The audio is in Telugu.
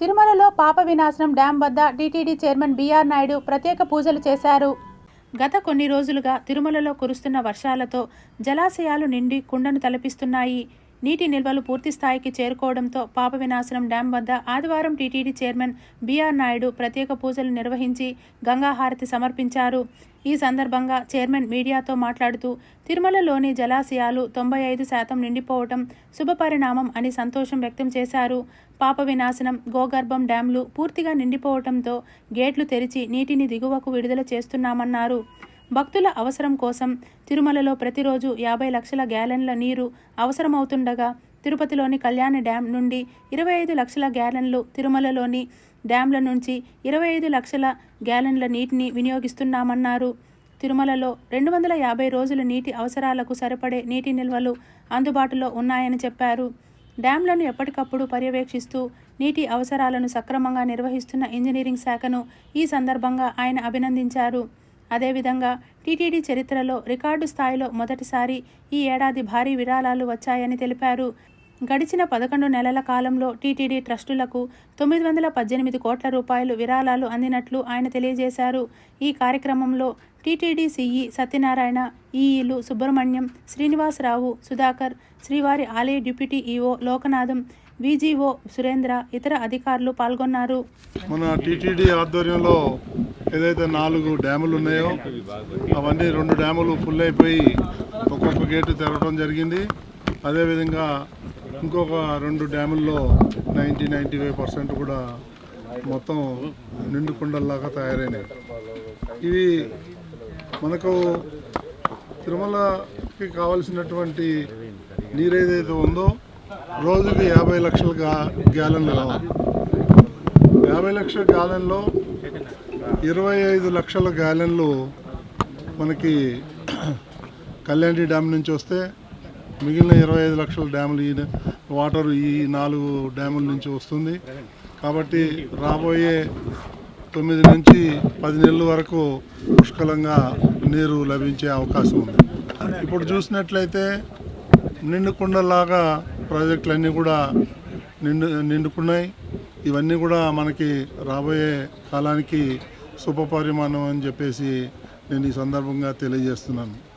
తిరుమలలో పాప వినాశనం డ్యాం వద్ద టీటీడీ చైర్మన్ బీఆర్ నాయుడు ప్రత్యేక పూజలు చేశారు. గత కొన్ని రోజులుగా తిరుమలలో కురుస్తున్న వర్షాలతో జలాశయాలు నిండి కుండను తలపిస్తున్నాయి. నీటి నిల్వలు పూర్తి స్థాయికి చేరుకోవడంతో పాప వినాశనం డ్యాం వద్ద ఆదివారం టీటీడీ చైర్మన్ బీఆర్ నాయుడు ప్రత్యేక పూజలు నిర్వహించి గంగాహారతి సమర్పించారు. ఈ సందర్భంగా చైర్మన్ మీడియాతో మాట్లాడుతూ తిరుమలలోని జలాశయాలు తొంభై ఐదు శాతం నిండిపోవటం శుభపరిణామం అని సంతోషం వ్యక్తం చేశారు. పాప వినాశనం గోగర్భం డ్యాంలు పూర్తిగా నిండిపోవటంతో గేట్లు తెరిచి నీటిని దిగువకు విడుదల చేస్తున్నామన్నారు. భక్తుల అవసరం కోసం తిరుమలలో ప్రతిరోజు యాభై లక్షల గ్యాలన్ల నీరు అవసరమవుతుండగా తిరుపతిలోని కళ్యాణ డ్యాం నుండి ఇరవై ఐదు లక్షల గ్యాలన్లు తిరుమలలోని డ్యాంల నుంచి ఇరవై ఐదు లక్షల గ్యాలన్ల నీటిని వినియోగిస్తున్నామన్నారు. తిరుమలలో రెండు వందల యాభై రోజుల నీటి అవసరాలకు సరిపడే నీటి నిల్వలు అందుబాటులో ఉన్నాయని చెప్పారు. డ్యాంలను ఎప్పటికప్పుడు పర్యవేక్షిస్తూ నీటి అవసరాలను సక్రమంగా నిర్వహిస్తున్న ఇంజనీరింగ్ శాఖను ఈ సందర్భంగా ఆయన అభినందించారు. అదేవిధంగా టీటీడీ చరిత్రలో రికార్డు స్థాయిలో మొదటిసారి ఈ ఏడాది భారీ విరాళాలు వచ్చాయని తెలిపారు. గడిచిన పదకొండు నెలల కాలంలో టీటీడీ ట్రస్టులకు తొమ్మిది వందల పద్దెనిమిది కోట్ల రూపాయలు విరాళాలు అందినట్లు ఆయన తెలియజేశారు. ఈ కార్యక్రమంలో టీటీడీ సిఈ సత్యనారాయణ ఈఈలు సుబ్రహ్మణ్యం శ్రీనివాసరావు సుధాకర్ శ్రీవారి ఆలయ deputy EO Lokanatham VGO Surendra ఇతర అధికారులు పాల్గొన్నారు. మన టీటీడీ ఆధ్వర్యంలో ఏదైతే నాలుగు డ్యాములు ఉన్నాయో అవన్నీ రెండు డ్యాములు ఫుల్ అయిపోయి ఒక్కొక్క గేటు తెరవడం జరిగింది. అదేవిధంగా ఇంకొక రెండు డ్యాముల్లో నైంటీ నైంటీ ఫైవ్ పర్సెంట్ కూడా మొత్తం నిండు కుండల్లాగా తయారైనాయి ఇవి మనకు తిరుమలకి కావలసినటువంటి నీరు ఏదైతే ఉందో రోజుకి యాభై లక్షల గ్యాలన్లు కావాలి యాభై లక్షల గ్యాలన్లో ఇరవై ఐదు లక్షల గ్యాలన్లు మనకి కళ్యాణి డ్యామ్ నుంచి వస్తే మిగిలిన ఇరవై ఐదు లక్షల డ్యాములు ఈ వాటర్ ఈ నాలుగు డ్యాముల నుంచి వస్తుంది. కాబట్టి రాబోయే తొమ్మిది నుంచి పది నెలల వరకు పుష్కలంగా నీరు లభించే అవకాశం ఉంది. ఇప్పుడు చూసినట్లయితే నిండుకుండలాగా ప్రాజెక్టులన్నీ కూడా నిండు నిండుకున్నాయి. ఇవన్నీ కూడా మనకి రాబోయే కాలానికి శుభపరిమాణం అని చెప్పేసి నేను ఈ సందర్భంగా తెలియజేస్తున్నాను.